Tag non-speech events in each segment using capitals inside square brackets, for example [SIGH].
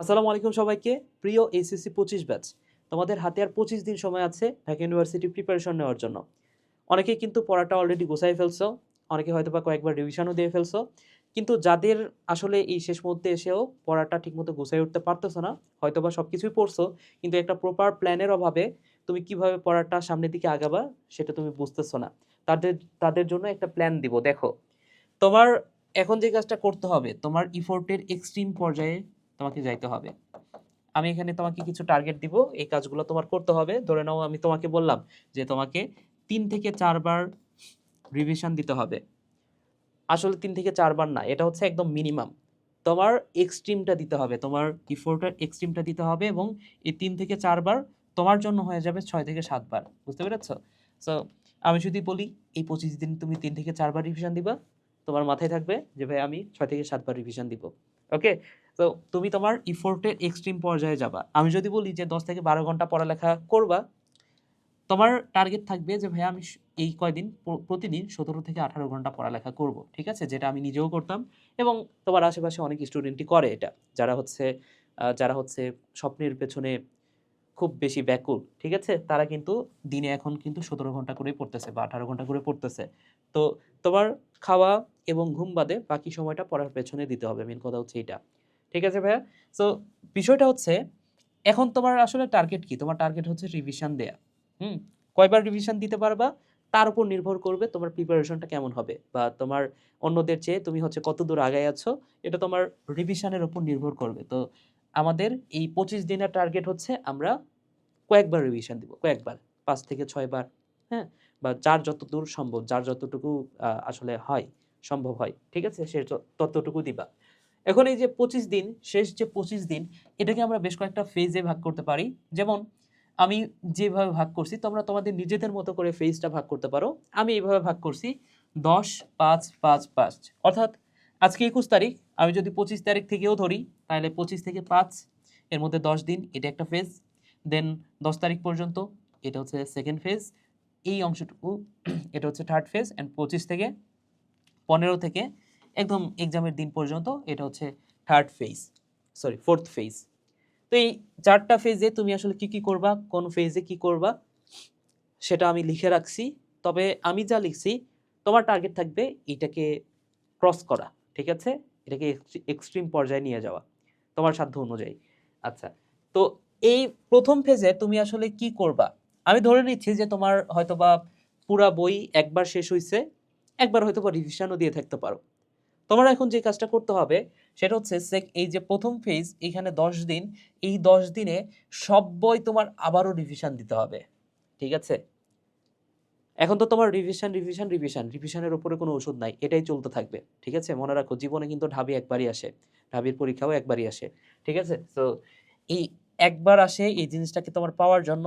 আসসালামু আলাইকুম সবাইকে। প্রিয় এইচএসসি পঁচিশ ব্যাচ তোমাদের হাতে আর পঁচিশ দিন সময় আছে ঢাকা ইউনিভার্সিটি প্রিপারেশন নেওয়ার জন্য। অনেকেই কিন্তু পড়াটা অলরেডি গোছাই ফেলছো, অনেকে হয়তো বা কয়েকবার রিভিশনও দিয়ে ফেলছো, কিন্তু যাদের আসলে এই শেষ মুহূর্তে এসেও পড়াটা ঠিকমতো গুছাই উঠতে পারতেছো না হয়তো বা সব কিছুই পড়ছো, কিন্তু একটা প্রপার প্ল্যানের অভাবে তুমি কীভাবে পড়াটা সামনের দিকে আগাবা সেটা তুমি বুঝতেছো না। তাদের তাদের জন্য একটা প্ল্যান দিব, দেখো। তোমার এখন যে কাজটা করতে হবে, তোমার ইফোর্টের এক্সট্রিম পর্যায়ে তোমাকে যাইতে হবে। আমি এখানে তোমাকে কিছু টার্গেট দিব, এই কাজগুলো তোমার করতে হবে। ধরে নাও আমি তোমাকে বললাম যে তোমাকে তিন থেকে চারবার রিভিশন দিতে হবে। আসলে তিন থেকে চারবার না, এটা হচ্ছে একদম মিনিমাম তোমার এক্সট্রিমটা দিতে হবে, তোমার ইফোর্টের এক্সট্রিমটা দিতে হবে এবং এই তিন থেকে চারবার তোমার জন্য হয়ে যাবে ছয় থেকে সাতবার। বুঝতে পেরেছ? সো আমি যদি বলি, এই পঁচিশ দিন তুমি তিন থেকে চারবার রিভিশন দিবা, তোমার মাথায় থাকবে যে ভাই আমি ছয় থেকে সাতবার রিভিশন দিব। ওকে তো তুমি তোমার ইফোর্টের এক্সট্রিম পর্যায়ে যাবা। আমি যদি বলি যে দশ থেকে বারো ঘণ্টা পড়ালেখা করবা, তোমার টার্গেট থাকবে যে ভাই আমি এই কয়দিন প্রতিদিন সতেরো থেকে আঠারো ঘণ্টা পড়ালেখা করব। ঠিক আছে? যেটা আমি নিজেও করতাম এবং তোমার আশেপাশে অনেক স্টুডেন্টই করে এটা। যারা হচ্ছে যারা হচ্ছে স্বপ্নের পেছনে খুব বেশি ব্যাকুল, ঠিক আছে? তারা কিন্তু দিনে এখন কিন্তু সতেরো ঘণ্টা করে পড়তেছে বা আঠারো ঘণ্টা করে পড়তেছে। তো তোমার খাওয়া এবং ঘুম বাদে বাকি সময়টা পড়ার পেছনে দিতে হবে। মেন কথা হচ্ছে এটা। ঠিক আছে ভাইয়া? সো বিষয়টা হচ্ছে, এখন তোমার আসলে টার্গেট কি? তোমার টার্গেট হচ্ছে রিভিশন দেয়া। হুম? কয়বার রিভিশন দিতে পারবা? তার উপর নির্ভর করবে তোমার প্রিপারেশনটা কেমন হবে বা তোমার অন্যদের চেয়ে তুমি হচ্ছে কত দূর আগায় আছো, এটা তোমার রিভিশনের উপর নির্ভর করবে। তো আমাদের এই পঁচিশ দিনের টার্গেট হচ্ছে আমরা কয়েকবার রিভিশন দিব, কয়েকবার। পাঁচ থেকে ছয়বার হ্যাঁ? বা যার যত দূর সম্ভব, যার যতটুকু আসলে হয়, সম্ভব হয়, ঠিক আছে? সে ততটুকু দিবা। এখন এই যে পঁচিশ দিন, শেষ যে পঁচিশ দিন, এটাকে আমরা বেশ কয়েকটা ফেজে ভাগ করতে পারি। যেমন, আমি যেভাবে ভাগ করছি, তোমরা তোমাদের নিজেদের মতো করে ফেজটা ভাগ করতে পারো। আমি এইভাবে ভাগ করছি, দশ, পাঁচ পাঁচ পাঁচ। অর্থাৎ, আজকে একুশ তারিখ, আমি যদি পঁচিশ তারিখ থেকেও ধরি, তাহলে পঁচিশ থেকে পাঁচ, এর মধ্যে দশ দিন, এটা একটা ফেজ দেন দশ তারিখ পর্যন্ত, এটা হচ্ছে সেকেন্ড ফেজ এই অংশটুকু, এটা হচ্ছে থার্ড ফেজ অ্যান্ড পঁচিশ থেকে পনেরো থেকে একদম এক্সামের দিন পর্যন্ত এটা হচ্ছে third phase sorry fourth phase তো এই চারটা ফেজে তুমি আসলে কি কি করবা, কোন ফেজে কি করবা, সেটা আমি লিখে রাখছি। তবে আমি যা লিখছি, তোমার টার্গেট থাকবে এটাকে ক্রস করা, ঠিক আছে? এটাকে এক্সট্রিম পর্যায়ে নিয়ে যাওয়া, তোমার সাধ্য অনুযায়ী। আচ্ছা তো এই প্রথম ফেজে তুমি আসলে কি করবা? আমি ধরে নিচ্ছি যে তোমার হয়তোবা পুরা বই একবার শেষ হয়েছে একবার হয়তো বা রিভিশনও দিয়ে থাকতে পারো। তোমার এখন যে কাজটা করতে হবে, সেটা হচ্ছে সেক এই যে প্রথম ফেজ এখানে দশ দিন, এই দশ দিনে সব বই তোমার আবারও রিভিশন দিতে হবে। ঠিক আছে? এখন তো তোমার রিভিশন রিভিশন রিভিশন রিভিশনের উপরে কোনো ওষুধ নাই, এটাই চলতে থাকবে। ঠিক আছে? মনে রাখো, জীবনে কিন্তু ঢাবি একবারই আসে। ঢাবির পরীক্ষাও একবারই আসে। ঠিক আছে? তো এই একবার আসে এই জিনিসটাকে তোমার পাওয়ার জন্য,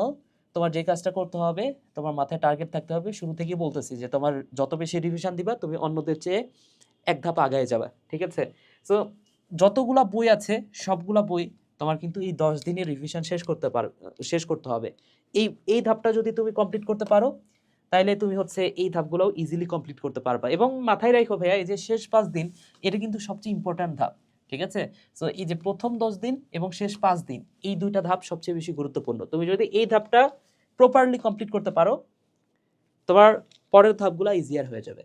তোমার যে কাজটা করতে হবে, তোমার মাথায় টার্গেট থাকতে হবে। শুরু থেকেই বলতেছি যে তোমার যত বেশি রিভিশন দিবা, তুমি অন্যদের চেয়ে এক ধাপ আগায় যাবে, ঠিক আছে? সো যতগুলা বই আছে, সবগুলা বই তোমার কিন্তু এই দশ দিনে রিভিশন শেষ করতে পার, শেষ করতে হবে। এই এই ধাপটা যদি তুমি কমপ্লিট করতে পারো, তাইলে তুমি হচ্ছে এই ধাপগুলোও ইজিলি কমপ্লিট করতে পারবা। এবং মাথায় রাখো ভাইয়া, এই যে শেষ পাঁচ দিন, এটা কিন্তু সবচেয়ে ইম্পর্ট্যান্ট ধাপ, ঠিক আছে? সো এই যে প্রথম দশ দিন এবং শেষ পাঁচ দিন, এই দুইটা ধাপ সবচেয়ে বেশি গুরুত্বপূর্ণ। তুমি যদি এই ধাপটা প্রপারলি কমপ্লিট করতে পারো, তোমার পরের ধাপগুলো ইজিয়ার হয়ে যাবে।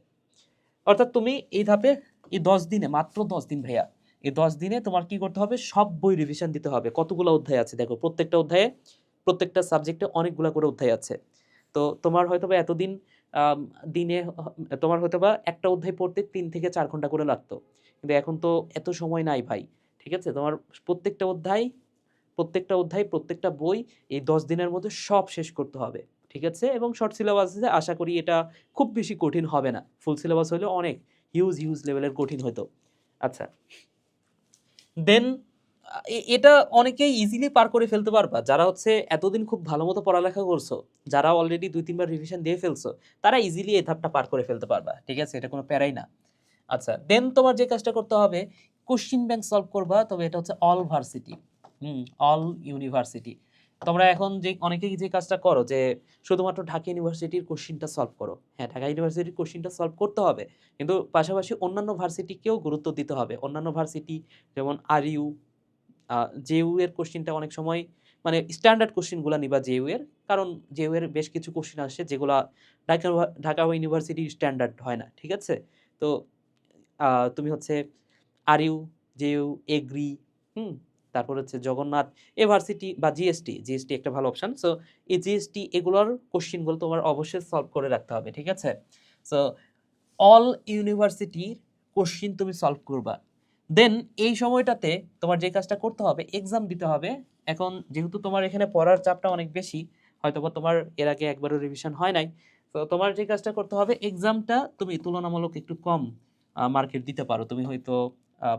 অর্থাৎ তুমি এই ধাপে এই দশ দিনে, মাত্র দশ দিন ভাইয়া, এই দশ দিনে তোমার কি করতে হবে? সব বই রিভিশন দিতে হবে। কতগুলো অধ্যায় আছে? দেখো, প্রত্যেকটা অধ্যায়ে, প্রত্যেকটা সাবজেক্টে অনেকগুলো করে অধ্যায় আছে। তো তোমার হয়তো বা এতদিন দিনে তোমার হয়তো বা একটা অধ্যায় পড়তে তিন থেকে চার ঘণ্টা করে লাগতো। কিন্তু এখন তো এত সময় নাই ভাই, ঠিক আছে? তোমার প্রত্যেকটা অধ্যায় প্রত্যেকটা অধ্যায়, প্রত্যেকটা বই এই দশ দিনের মধ্যে সব শেষ করতে হবে। ঠিক আছে? এবং শর্ট সিলেবাস আছে আশা করি এটা খুব বেশি কঠিন হবে না। ফুল সিলেবাস হলে অনেক হিউজ হিউজ লেভেলের কঠিন হতো আচ্ছা। দেন এটা অনেকেই ইজিলি পার করে ফেলতে পারবা। যারা হচ্ছে এতদিন খুব ভালো মতো পড়ালেখা করছ, যারা অলরেডি দুই, তিনবার রিভিশন দিয়ে ফেলছো, তারা ইজিলি এই ধাপটা পার করে ফেলতে পারবা। ঠিক আছে? এটা কোনো প্যারাই না। আচ্ছা দেন তোমার যে কাজটা করতে হবে কোশ্চিন ব্যাংক সলভ করবা, তবে এটা হচ্ছে অল ভার্সিটি হুম অল ইউনিভার্সিটি তোমরা এখন যে, অনেকেই যে কাজটা করো যে, শুধুমাত্র ঢাকা ইউনিভার্সিটির কোশ্চিনটা সলভ করো। হ্যাঁ ঢাকা ইউনিভার্সিটির কোশ্চিনটা সলভ করতে হবে, কিন্তু পাশাপাশি অন্যান্য ভার্সিটিকেও গুরুত্ব দিতে হবে। অন্যান্য ভার্সিটি যেমন আর ইউ জেইউ এর কোশ্চিনটা অনেক সময় মানে স্ট্যান্ডার্ড কোশ্চিনগুলো নিবা জেইউ এর, কারণ জেইউ এর বেশ কিছু কোশ্চিন আসে যেগুলো ঢাকা ঢাকা ইউনিভার্সিটি স্ট্যান্ডার্ড হয় না, ঠিক আছে? তো তুমি হচ্ছে আর ইউ জেইউ, এগ্রি, হুম? তারপর হচ্ছে জগন্নাথ ইউনিভার্সিটি বা জিএসটি জিএসটি একটা ভালো অপশন সো এই জিএসটি এগুলোর কোশ্চিনগুলো তোমার অবশ্যই সলভ করে রাখতে হবে, ঠিক আছে? সো অল ইউনিভার্সিটির কোশ্চিন তুমি সলভ করবা। দেন এই সময়টাতে তোমার যে কাজটা করতে হবে এক্সাম দিতে হবে। এখন যেহেতু তোমার এখানে পড়ার চাপটা অনেক বেশি হয়তো বা তোমার এর আগে একবারও রিভিশন হয় নাই। তো তোমার যে কাজটা করতে হবে এক্সামটা তুমি তুলনামূলক একটু কম মার্কেট দিতে পারো। তুমি হয়তো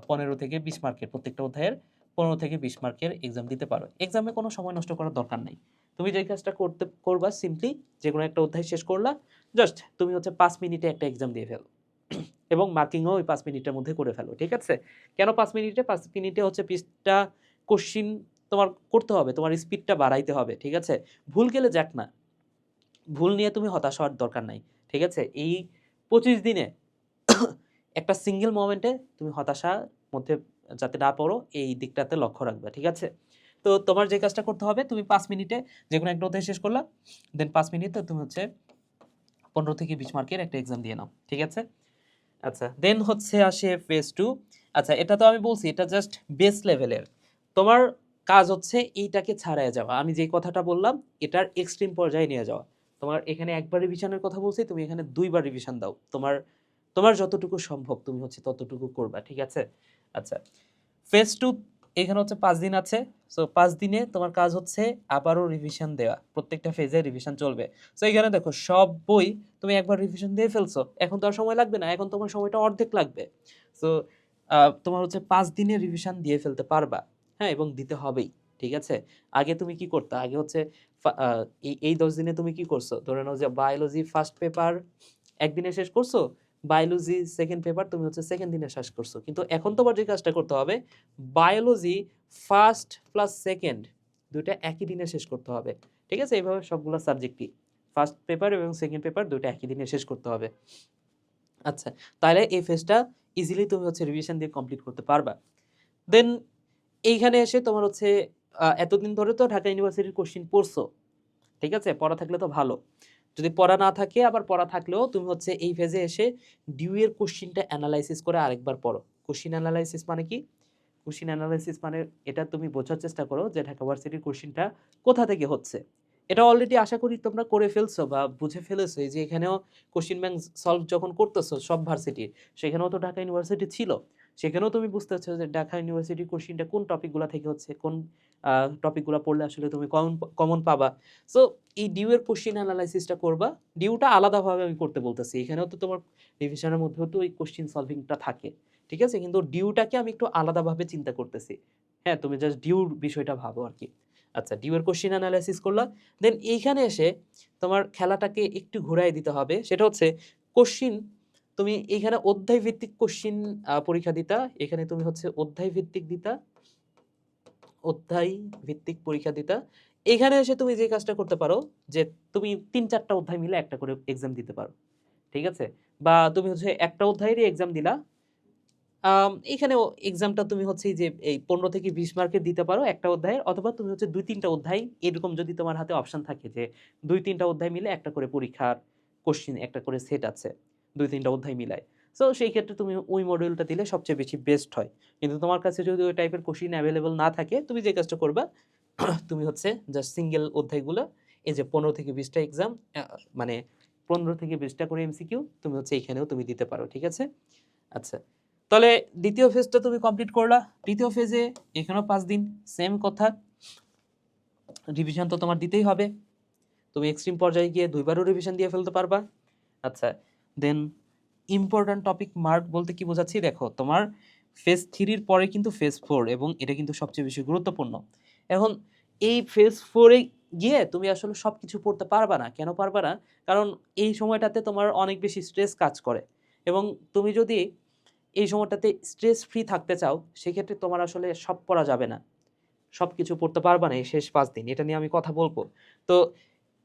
পনেরো থেকে বিশ মার্কেট প্রত্যেকটা অধ্যায়ের পনেরো থেকে বিশ মার্কের এক্সাম দিতে পারো। এক্সামে কোনো সময় নষ্ট করার দরকার নেই। তুমি যে কাজটা করতে, করবা সিম্পলি যে কোনো একটা অধ্যায় শেষ করলা জাস্ট তুমি হচ্ছে পাঁচ মিনিটে একটা এক্সাম দিয়ে ফেলো। [CLEARS THROAT] এবং মার্কিংও ওই পাঁচ মিনিটের মধ্যে করে ফেলো, ঠিক আছে? কেন পাঁচ মিনিটে? পাঁচ মিনিটে হচ্ছে পিসটা কোশ্চিন তোমার করতে হবে, তোমার স্পিডটা বাড়াইতে হবে, ঠিক আছে? ভুল গেলে যাক না। ভুল নিয়ে তুমি হতাশ হওয়ার দরকার নাই, ঠিক আছে? এই পঁচিশ দিনে [CLEARS THROAT] একটা সিঙ্গেল মোমেন্টে তুমি হতাশার মধ্যে যাতে না পড়ো, এই দিকটাতে লক্ষ্য রাখবে, ঠিক আছে? তো তোমার যে কাজটা করতে হবে, তুমি পাঁচ মিনিটে যে কোনো একটা অধ্যায় শেষ করলা দেন পাঁচ মিনিটে তুমি হচ্ছে পনেরো থেকে বিশ মার্কের একটা এক্সাম দিয়ে নাও, ঠিক আছে? আচ্ছা দেন হচ্ছে আসে ফেজ টু আচ্ছা এটা তো আমি বলছি, এটা জাস্ট বেস লেভেলের তোমার কাজ হচ্ছে এইটাকে ছাড়ায় যাওয়া। আমি যে কথাটা বললাম, এটার এক্সট্রিম পর্যায়ে নিয়ে যাওয়া। তোমার এখানে একবার রিভিশনের কথা বলছি, তুমি এখানে দুইবার রিভিশন দাও। তোমার তোমার যতটুকু সম্ভব, তুমি হচ্ছে ততটুকু করবা, ঠিক আছে? আচ্ছা ফেজ টু এখানে হচ্ছে পাঁচ দিন আছে। সো পাঁচ দিনে তোমার কাজ হচ্ছে আবারও রিভিশন দেওয়া। প্রত্যেকটা ফেজে রিভিশন চলবে। সো এখানে দেখো, সব বই তুমি একবার রিভিশন দিয়ে ফেলছো। এখন তো আর সময় লাগবে না, এখন তোমার সময়টা অর্ধেক লাগবে। সো তোমার হচ্ছে পাঁচ দিনে রিভিশন দিয়ে ফেলতে পারবা। হ্যাঁ এবং দিতে হবেই, ঠিক আছে? আগে তুমি কি করতে? আগে হচ্ছে এই দশ দিনে তুমি কি করছ? ধরে নাও যে বায়োলজি ফার্স্ট পেপার একদিনে শেষ করছ বায়োলজি সেকেন্ড পেপার তুমি হচ্ছে সেকেন্ড দিনে শেষ করছ। কিন্তু এখন তোমার যে কাজটা করতে হবে বায়োলজি ফার্স্ট প্লাস সেকেন্ড দুইটা একই দিনে শেষ করতে হবে। ঠিক আছে? এইভাবে সবগুলো সাবজেক্টই ফার্স্ট পেপার এবং সেকেন্ড পেপার দুইটা একই দিনে শেষ করতে হবে। আচ্ছা তাহলে এই ফেজটা ইজিলি তুমি হচ্ছে রিভিশন দিয়ে কমপ্লিট করতে পারবা। দেন এইখানে এসে তোমার হচ্ছে এতদিন ধরে তো ঢাকা ইউনিভার্সিটির কোশ্চিন পড়ছো। ঠিক আছে? পড়া থাকলে তো ভালো। যদি পড়া না থাকে, আবার পড়া থাকলেও তুমি হচ্ছে এই ফেজে এসে ডিউ এর কোশ্চিনটা অ্যানালাইসিস করে আরেকবার পড়ো। কোশ্চিন অ্যানালাইসিস মানে কি? কোশ্চিন অ্যানালাইসিস মানে এটা তুমি বোঝার চেষ্টা করো যে ঢাকা ভার্সিটির কোশ্চিনটা কোথা থেকে হচ্ছে। এটা অলরেডি আশা করি তোমরা করে ফেলছো বা বুঝে ফেলেছো যে এখানেও কোশ্চিন ব্যাংক সলভ যখন করতেছো সব ভার্সিটির, সেখানেও তো ঢাকা ইউনিভার্সিটি ছিল। সেখানেও তুমি বুঝতে পারছ যে ঢাকা ইউনিভার্সিটির কোশ্চিনটা কোন টপিকগুলো থেকে হচ্ছে, কোন টপিকগুলো পড়লে আসলে তুমি কমন কমন পাবা। সো এই ডিউ এর কোশ্চিন অ্যানালাইসিসটা করবা। ডিউটা আলাদাভাবে আমি করতে বলতেছি। এখানেও তো তোমার রিভিশনের মধ্যেও তো ওই কোশ্চিন সলভিংটা থাকে। ঠিক আছে? কিন্তু ডিউটাকে আমি একটু আলাদাভাবে চিন্তা করতেছি। হ্যাঁ তুমি জাস্ট ডিউর বিষয়টা ভাবো আর কি আচ্ছা ডিউ এর কোশ্চিন অ্যানালাইসিস করলা। দেন এইখানে এসে তোমার খেলাটাকে একটু ঘুরাই দিতে হবে। সেটা হচ্ছে কোশ্চিন তুমি এখানে অধ্যায় ভিত্তিক কোশ্চিন পরীক্ষা দিতা। এখানে তুমি হচ্ছে অধ্যায় ভিত্তিক দিতা। অধ্যায় ভিত্তিক পরীক্ষা দিতা। এখানে এসে তুমি যে কাজটা করতে পারো যে তুমি তিন চারটা অধ্যায় মিলে একটা করে এক্সাম দিতে পারো ঠিক আছে? বা তুমি হচ্ছে একটা অধ্যায়েরই এক্সাম দিলা। আম, এখানেও এক্সামটা তুমি হচ্ছে যে এই পনেরো থেকে বিশ মার্কের দিতে পারো একটা অধ্যায়ের অথবা তুমি হচ্ছে দুই তিনটা অধ্যায় এরকম যদি তোমার হাতে অপশন থাকে যে দুই তিনটা অধ্যায় মিলে একটা করে পরীক্ষার কোশ্চিন একটা করে সেট আছে দুই তিনটা অধ্যায় মিলায়। সো সেই ক্ষেত্রে তুমি ওই মডিউলটা দিলে সবচেয়ে বেশি বেস্ট হয়। কিন্তু তোমার কাছে যদি ওই টাইপের কোশ্চিন অ্যাভেলেবল না থাকে, তুমি যে কাজটা করবা, [CLEARS THROAT] তুমি হচ্ছে জাস্ট সিঙ্গেল অধ্যায়গুলো, এই যে পনেরো থেকে বিশটা এক্সাম মানে পনেরো থেকে বিশটা করে এমসিকিউ তুমি হচ্ছে এইখানেও তুমি দিতে পারো, ঠিক আছে? আচ্ছা তাহলে দ্বিতীয় ফেজটা তুমি কমপ্লিট করলা। তৃতীয় ফেজে এখানেও পাঁচ দিন সেম কথা। রিভিশন তো তোমার দিতেই হবে। তুমি এক্সট্রিম পর্যায়ে গিয়ে দুইবারও রিভিশন দিয়ে ফেলতে পারবা। আচ্ছা দেন ইম্পর্ট্যান্ট টপিক মার্ক বলতে কি বোঝাচ্ছি? দেখো, তোমার ফেজ থ্রির পরে কিন্তু ফেজ ফোর এবং এটা কিন্তু সবচেয়ে বেশি গুরুত্বপূর্ণ। এখন এই ফেজ ফোরে গিয়ে তুমি আসলে সব কিছু পড়তে পারবা না। কেন পারবা না? কারণ এই সময়টাতে তোমার অনেক বেশি স্ট্রেস কাজ করে। এবং তুমি যদি এই সময়টাতে স্ট্রেস ফ্রি থাকতে চাও, সেক্ষেত্রে তোমার আসলে সব পড়া যাবে না। সব কিছু পড়তে পারবা না এই শেষ পাঁচ দিন। এটা নিয়ে আমি কথা বলব। তো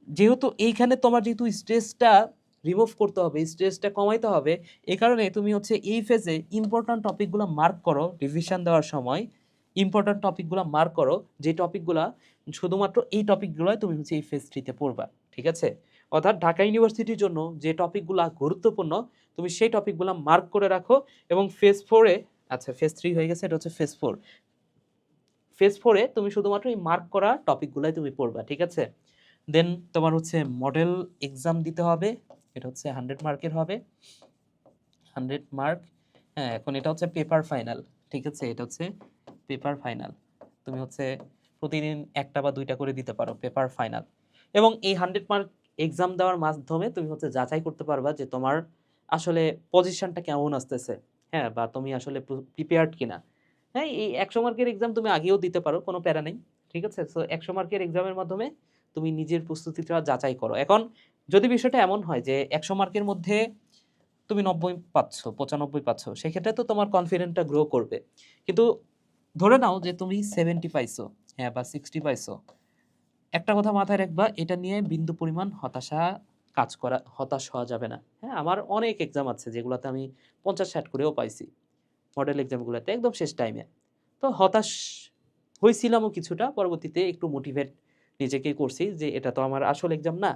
যেহেতু এইখানে তোমার যেহেতু স্ট্রেসটা রিমুভ করতে হবে স্ট্রেসটা কমাইতে হবে। এ কারণে তুমি হচ্ছে এই ফেজে ইম্পর্ট্যান্ট টপিকগুলো মার্ক করো রিভিশন দেওয়ার সময় ইম্পর্ট্যান্ট টপিকগুলো মার্ক করো, যে টপিকগুলো শুধুমাত্র এই টপিকগুলোই তুমি হচ্ছে এই ফেজ থ্রিতে পড়বা, ঠিক আছে? অর্থাৎ ঢাকা ইউনিভার্সিটির জন্য যে টপিকগুলো গুরুত্বপূর্ণ, তুমি সেই টপিকগুলো মার্ক করে রাখো এবং ফেজ ফোরে আচ্ছা ফেজ থ্রি হয়ে গেছে, এটা হচ্ছে ফেজ ফোর ফেজ ফোরে তুমি শুধুমাত্র এই মার্ক করা টপিকগুলোই তুমি পড়বা, ঠিক আছে? দেন তোমার হচ্ছে মডেল এক্সাম দিতে হবে। এটা হচ্ছে হান্ড্রেড মার্কের হবে। হান্ড্রেড মার্ক হ্যাঁ এখন এটা হচ্ছে পেপার ফাইনাল ঠিক আছে? এটা হচ্ছে পেপার ফাইনাল তুমি হচ্ছে প্রতিদিন একটা বা দুইটা করে দিতে পারো পেপার ফাইনাল এবং এই হান্ড্রেড মার্ক এক্সাম দেওয়ার মাধ্যমে তুমি হচ্ছে যাচাই করতে পারবা যে তোমার আসলে পজিশনটা কেমন আসতেছে হ্যাঁ বা তুমি আসলে প্রিপেয়ার্ড কিনা। হ্যাঁ এই একশো মার্কের এক্সাম তুমি আগেও দিতে পারো, কোনো প্যারা নেই, ঠিক আছে? সো একশো মার্কের এক্সামের মাধ্যমে তুমি নিজের প্রস্তুতিটা যাচাই করো। এখন যদি বিষয়টা এমন হয় যে একশো মার্কের মধ্যে তুমি নব্বই পাচ্ছ, পঁচানব্বই পাচ্ছ, সেক্ষেত্রে তো তোমার কনফিডেন্টটা গ্রো করবে। কিন্তু ধরে নাও যে তুমি সেভেন্টি পাইছো হ্যাঁ বা সিক্সটি পাইছো, একটা কথা মাথায় রাখবা, এটা নিয়ে বিন্দু পরিমাণ হতাশা কাজ করা, হতাশ হওয়া যাবে না। হ্যাঁ আমার অনেক এক্সাম আছে যেগুলোতে আমি পঞ্চাশ ষাট করেও পাইছি মডেল এক্সামগুলোতে একদম শেষ টাইমে তো হতাশ হয়েছিলামও কিছুটা, পরবর্তীতে একটু মোটিভেট নিজেকে করছি যে এটা তো আমার আসল এক্সাম না।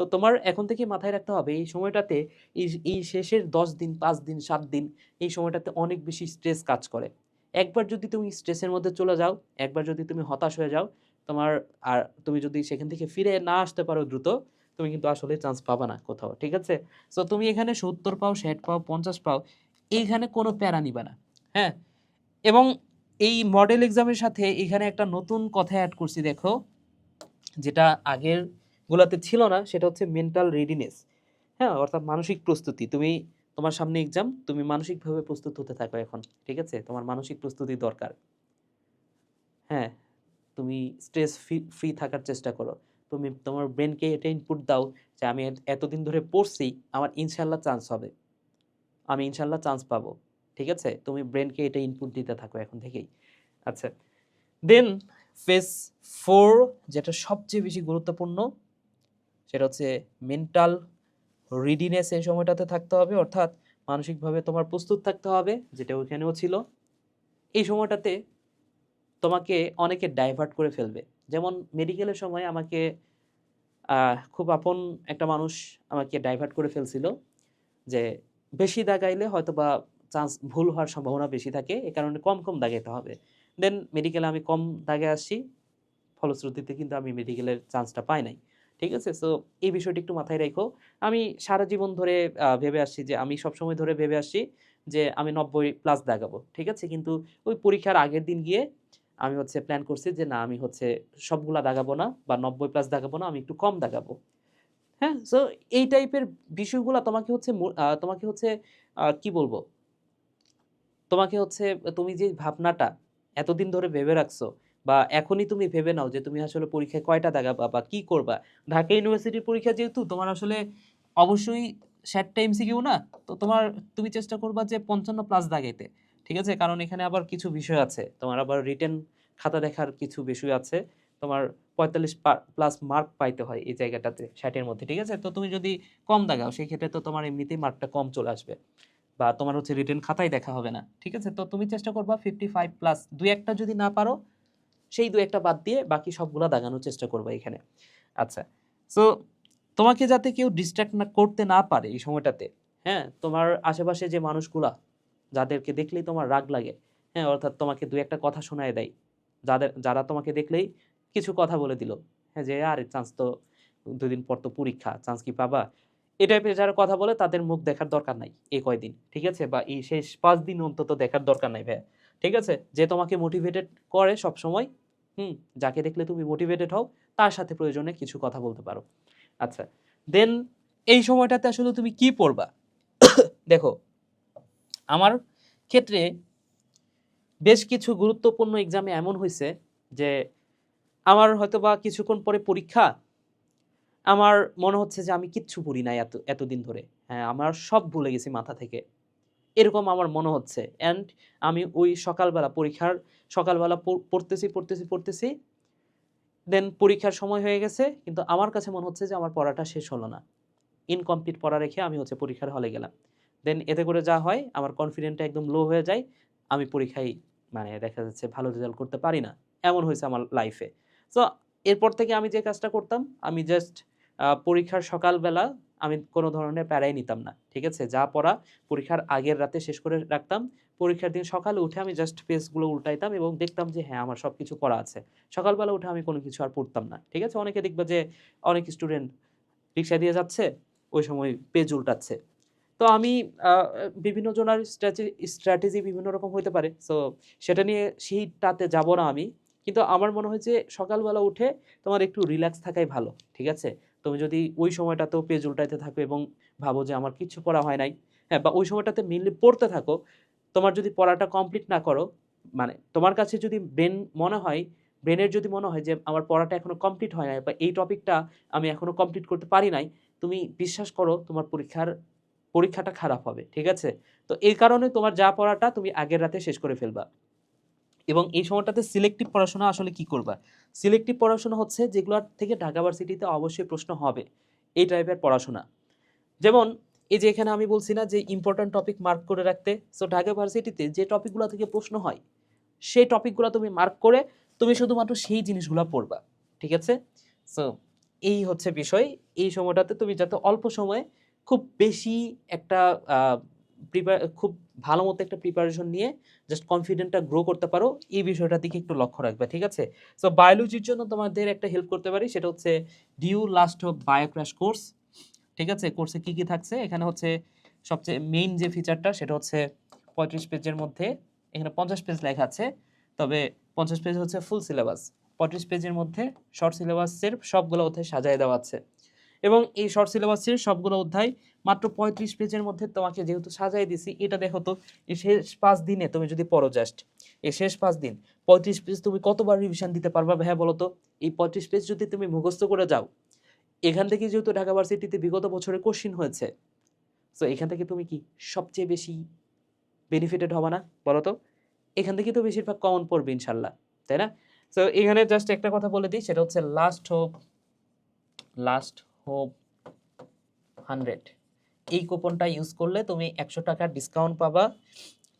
তো তোমার এখন থেকে মাথায় রাখতে হবে, এই সময়টাতে এই এই শেষের দশ দিন, পাঁচ দিন, সাত দিন, এই সময়টাতে অনেক বেশি স্ট্রেস কাজ করে। একবার যদি তুমি স্ট্রেসের মধ্যে চলে যাও, একবার যদি তুমি হতাশ হয়ে যাও, তোমার আর তুমি যদি সেখান থেকে ফিরে না আসতে পারো দ্রুত, তুমি কিন্তু আসলে চান্স পাবা না কোথাও, ঠিক আছে? সো তুমি এখানে সত্তর পাও, ষাট পাও, পঞ্চাশ পাও, এইখানে কোনো প্যারা নিবা না হ্যাঁ? এবং এই মডেল এক্সামের সাথে এখানে একটা নতুন কথা অ্যাড করছি, দেখো, যেটা আগের গুলাতে ছিল না, সেটা হচ্ছে মেন্টাল রেডিনেস হ্যাঁ অর্থাৎ মানসিক প্রস্তুতি। তুমি তোমার সামনে এক্সাম তুমি মানসিকভাবে প্রস্তুত হতে থাকো এখন, ঠিক আছে? তোমার মানসিক প্রস্তুতি দরকার। হ্যাঁ তুমি স্ট্রেস ফ্রি ফ্রি থাকার চেষ্টা করো। তুমি তোমার ব্রেনকে এটা ইনপুট দাও যে আমি এতদিন ধরে পড়ছি, আমার ইনশাল্লাহ চান্স হবে। আমি ইনশাল্লাহ চান্স পাবো, ঠিক আছে? তুমি ব্রেনকে এটা ইনপুট দিতে থাকো এখন থেকেই। আচ্ছা দেন ফেস ফোর যেটা সবচেয়ে বেশি গুরুত্বপূর্ণ সেটা হচ্ছে মেন্টাল রিডিনেস এই সময়টাতে থাকতে হবে, অর্থাৎ মানসিকভাবে তোমার প্রস্তুত থাকতে হবে, যেটা ওইখানেও ছিল। এই সময়টাতে তোমাকে অনেকে ডাইভার্ট করে ফেলবে। যেমন মেডিকেলের সময় আমাকে খুব আপন একটা মানুষ আমাকে ডাইভার্ট করে ফেলছিল যে বেশি দাগাইলে হয়তো বা চান্স ভুল হওয়ার সম্ভাবনা বেশি থাকে, এ কারণে কম কম দাগাইতে হবে। দেন মেডিকেলে আমি কম দাগে আসছি, ফলশ্রুতিতে কিন্তু আমি মেডিকেলের চান্সটা পাই নাই। ঠিক আছে? সো এই বিষয়টি একটু মাথায় রেখো। আমি সারা জীবন ধরে ভেবে আসছি যে, আমি সবসময় ধরে ভেবে আসছি যে, আমি নব্বই প্লাস দাগাবো, ঠিক আছে? কিন্তু ওই পরীক্ষার আগের দিন গিয়ে আমি হচ্ছে প্ল্যান করছি যে, না, আমি হচ্ছে সবগুলা দাগাবো না বা নব্বই প্লাস দাগাবো না, আমি একটু কম দাগাবো। হ্যাঁ? সো এই টাইপের বিষয়গুলো তোমাকে হচ্ছে তোমাকে হচ্ছে কি বলব? তোমাকে হচ্ছে, তুমি যে ভাবনাটা এতদিন ধরে ভেবে রাখছো বা এখনই তুমি ভেবে নাও যে তুমি আসলে পরীক্ষায় কয়টা দাগাবা বা কি করবা? ঢাকা ইউনিভার্সিটির পরীক্ষা যেহেতু, তোমার আসলে অবশ্যই ষাটটা এমসিকিউ না, তো তোমার তুমি চেষ্টা করবা যে পঞ্চান্ন প্লাস দাগাইতে ঠিক আছে? কারণ এখানে আবার কিছু বিষয় আছে, তোমার আবার রিটেন খাতা দেখার কিছু বিষয় আছে, তোমার পঁয়তাল্লিশ প্লাস মার্ক পাইতে হয় এই জায়গাটাতে ষাটের মধ্যে, ঠিক আছে? তো তুমি যদি কম দাগাও সেই ক্ষেত্রে তো তোমার এমনিতেই মার্কটা কম চলে আসবে, বা তোমার হচ্ছে রিটেন খাতাই দেখা হবে না, ঠিক আছে? তো তুমি চেষ্টা করবা ফিফটি ফাইভ প্লাস দুই একটা যদি না পারো সেই দু একটা বাদ দিয়ে বাকি সবগুলা দাগানোর চেষ্টা করব এখানে। আচ্ছা সো তোমাকে যাতে কেউ ডিস্ট্র্যাক্ট না করতে না পারে এই সময়টাতে হ্যাঁ তোমার আশেপাশে যে মানুষগুলা, যাদেরকে দেখলেই তোমার রাগ লাগে হ্যাঁ অর্থাৎ তোমাকে দু একটা কথা শোনায় দেয়, যাদের, যারা তোমাকে দেখলেই কিছু কথা বলে দিল হ্যাঁ যে, আরে চান্স তো, দুদিন পর তো পরীক্ষা চান্স কি পাবা? এই টাইপের যারা কথা বলে তাদের মুখ দেখার দরকার নাই এই কয়দিন, ঠিক আছে? বা এই শেষ পাঁচ দিন অন্তত দেখার দরকার নাই, ভাইয়া। ঠিক আছে? যে তোমাকে মোটিভেটেড করে সব সময় হুম, যাকে দেখলে তুমি মোটিভেটেড হও, তার সাথে প্রয়োজনে কিছু কথা বলতে পারো। আচ্ছা দেন এই সময়টাতে আসলে তুমি কি পড়বা? [COUGHS] দেখো, আমার ক্ষেত্রে বেশ কিছু গুরুত্বপূর্ণ এক্সামে এমন হয়েছে যে, আমার হয়তো বা কিছুক্ষণ পরে পরীক্ষা, আমার মনে হচ্ছে যে আমি কিচ্ছু পড়ি নাই এত, এতদিন ধরে। হ্যাঁ আমার সব ভুলে গেছি মাথা থেকে। এরকম আমার মনে হচ্ছে। অ্যান্ড আমি ওই সকালবেলা পরীক্ষার সকালবেলা পড়তেছি পড়তেছি পড়তেছি। দেন পরীক্ষার সময় হয়ে গেছে, কিন্তু আমার কাছে মনে হচ্ছে যে আমার পড়াটা শেষ হলো না। ইনকমপ্লিট পড়া রেখে আমি হচ্ছে পরীক্ষার হলে গেলাম। দেন এতে করে যা হয়, আমার কনফিডেন্টটা একদম লো হয়ে যায়। আমি পরীক্ষায় মানে দেখা যাচ্ছে ভালো রেজাল্ট করতে পারি না। এমন হয়েছে আমার লাইফে সো এরপর থেকে আমি যে কাজটা করতাম, আমি জাস্ট পরীক্ষার সকালবেলা আমি কোনো ধরনের প্যারাই নিতাম না, ঠিক আছে? যা পড়া পরীক্ষার আগের রাতে শেষ করে রাখতাম। পরীক্ষার দিন সকালে উঠে আমি জাস্ট পেজগুলো উল্টাইতাম এবং দেখতাম যে হ্যাঁ আমার সব কিছু করা আছে। সকালবেলা উঠে আমি কোনো কিছু আর পড়তাম না, ঠিক আছে? অনেকে দেখবে যে, অনেক স্টুডেন্ট রিক্সা দিয়ে যাচ্ছে, ওই সময় পেজ উল্টাচ্ছে। তো আমি বিভিন্ন জনের স্ট্র্যাটেজি বিভিন্ন রকম হতে পারে সো সেটা নিয়ে সেইটাতে যাব না আমি। কিন্তু আমার মনে হয় যে, সকালবেলা উঠে তোমার একটু রিল্যাক্স থাকাই ভালো, ঠিক আছে? তুমি যদি ওই সময়টাতেও পেজ উল্টাইতে থাকো এবং ভাবো যে আমার কিচ্ছু পড়া হয় নাই হ্যাঁ বা ওই সময়টাতে মেনলি পড়তে থাকো, তোমার যদি পড়াটা কমপ্লিট না করো মানে তোমার কাছে যদি ব্রেন মনে হয় ব্রেনের যদি মনে হয় যে আমার পড়াটা এখনও কমপ্লিট হয় নাই বা এই টপিকটা আমি এখনও কমপ্লিট করতে পারি নাই, তুমি বিশ্বাস করো তোমার পরীক্ষার, পরীক্ষাটা খারাপ হবে, ঠিক আছে? তো এই কারণে তোমার যা পড়াটা তুমি আগের রাতে শেষ করে ফেলবা। এবং এই সময়টাতে সিলেক্টিভ পড়াশোনা আসলে কি করবা? সিলেক্টিভ পড়াশোনা হচ্ছে যেগুলোর থেকে ঢাকা ভার্সিটিতে অবশ্যই প্রশ্ন হবে এই টাইপের পড়াশোনা। যেমন এই যে এখানে আমি বলছি না যে ইম্পর্ট্যান্ট টপিক মার্ক করে রাখতে সো ঢাকা ভার্সিটিতে যে টপিকগুলো থেকে প্রশ্ন হয়, সেই টপিকগুলো তুমি মার্ক করে তুমি শুধুমাত্র সেই জিনিসগুলো পড়বা, ঠিক আছে? সো এই হচ্ছে বিষয়, এই সময়টাতে তুমি যাতে অল্প সময়ে খুব বেশি একটা প্রিপার খুব ভালো মতো একটা প্রিপারেশন নিয়ে জাস্ট কনফিডেন্টটা গ্রো করতে পারো, এই বিষয়টার দিকে একটু লক্ষ্য রাখবে, ঠিক আছে? সো বায়োলজির জন্য তোমাদের একটা হেল্প করতে পারি, সেটা হচ্ছে DU last of biocrash course ঠিক আছে? কোর্সে কি কি থাকছে? এখানে হচ্ছে সবচেয়ে মেইন যে ফিচারটা সেটা হচ্ছে পঁয়ত্রিশ পেজের মধ্যে, এখানে পঞ্চাশ পেজ লেখা আছে, তবে পঞ্চাশ পেজ হচ্ছে ফুল সিলেবাস পঁয়ত্রিশ পেজের মধ্যে শর্ট সিলেবাসের সবগুলো অধ্যায় সাজায় দেওয়া আছে। এবং এই শর্ট সিলেবাসের সবগুলো অধ্যায় মাত্র পঁয়ত্রিশ পেজের মধ্যে তোমাকে যেহেতু সাজাই দিছি, এটা দেখো তো শেষ পাঁচ দিনে তুমি যদি পড়ো জাস্ট এই শেষ পাঁচ দিন, পঁয়ত্রিশ পেজ তুমি কতবার রিভিশন দিতে পারবা? হ্যাঁ বলো তো, এই পঁয়ত্রিশ পেজ যদি তুমি মুখস্থ করে যাও, এখান থেকে যেহেতু ঢাকা ভার্সিটিতে বিগত বছরে কোশ্চিন হয়েছে সো এখান থেকে তুমি কি সবচেয়ে বেশি বেনিফিটেড হবে না? বলো তো, এখান থেকে তো বেশিরভাগ কমন পড়বে ইনশাল্লাহ তাই না? সো এখানে জাস্ট একটা কথা বলে দিই, সেটা হচ্ছে last hope last hope hundred এই কুপনটা ইউজ করলে তুমি একশো টাকার ডিসকাউন্ট পাবা,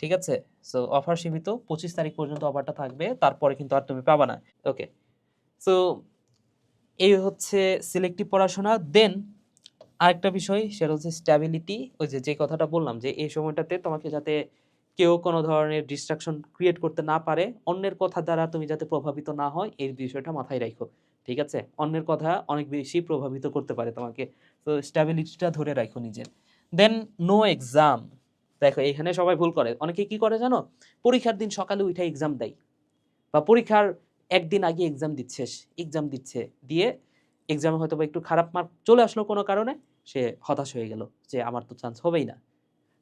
ঠিক আছে? সো অফার সীমিত, পঁচিশ তারিখ পর্যন্ত অফারটা থাকবে, তারপরে কিন্তু আর তুমি পাবা না। ওকে সো এই হচ্ছে সিলেক্টিভ পড়াশোনা। দেন আরেকটা বিষয়, সেটা হচ্ছে স্ট্যাবিলিটি ওই যে যে কথাটা বললাম যে, এই সময়টাতে তোমাকে যাতে কেউ কোনো ধরনের ডিস্ট্রাকশন ক্রিয়েট করতে না পারে, অন্যের কথা দ্বারা তুমি যাতে প্রভাবিত না হয়, এই বিষয়টা মাথায় রাখো, ঠিক আছে? অন্যের কথা অনেক বেশি প্রভাবিত করতে পারে তোমাকে। তো স্ট্যাবিলিটিটা ধরে রাখো নিজের। দেন নো এক্সাম দেখো, এখানে সবাই ভুল করে। অনেকে কি করে জানো? পরীক্ষার দিন সকালে উঠে এক্সাম দেয়। বা পরীক্ষার একদিন আগে এক্সাম দিচ্ছে এক্সাম দিচ্ছে। দিয়ে এক্সামে হয়তো বা একটু খারাপ মার্ক চলে আসলো কোনো কারণে, সে হতাশ হয়ে গেল যে আমার তো চান্স হবেই না।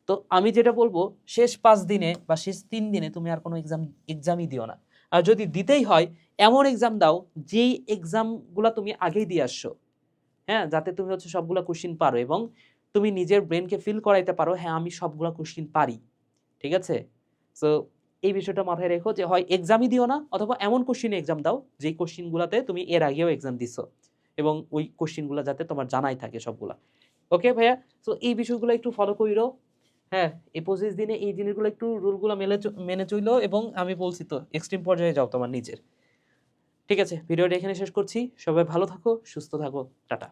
তো আমি যেটা বলব, শেষ পাঁচ দিনে বা শেষ তিন দিনে তুমি আর কোনো এক্সাম এক্সামই দিও না। আর যদি দিতেই হয়, এমন এক্সাম দাও, যেই এক্সামগুলো তুমি আগেই দিয়ে আসছো। হ্যাঁ? যাতে তুমি হচ্ছে সবগুলো কোশ্চিন পারো এবং তুমি নিজের ব্রেনকে ফিল করাইতে পারো হ্যাঁ আমি সবগুলো কোশ্চিন পারি। ঠিক আছে? সো এই বিষয়টা মাথায় রেখো যে, হয় এক্সামই দিও না অথবা এমন কোশ্চিনে এক্সাম দাও, যেই কোশ্চিনগুলোতে তুমি এর আগেও এক্সাম দিছো এবং ওই কোশ্চিনগুলো যাতে তোমার জানাই থাকে সবগুলা। ওকে ভাইয়া? সো এই বিষয়গুলো একটু ফলো করিরো হ্যাঁ এই পঁচিশ দিনে এই জিনিসগুলো একটু রুলগুলো মেলে মেনে চইলো এবং আমি বলছি তো এক্সট্রিম পর্যায়ে যাও তোমার নিজের। ঠিক আছে? ভিডিওটা এখানে শেষ করছি। সবাই ভালো থাকো, সুস্থ থাকো। টাটা।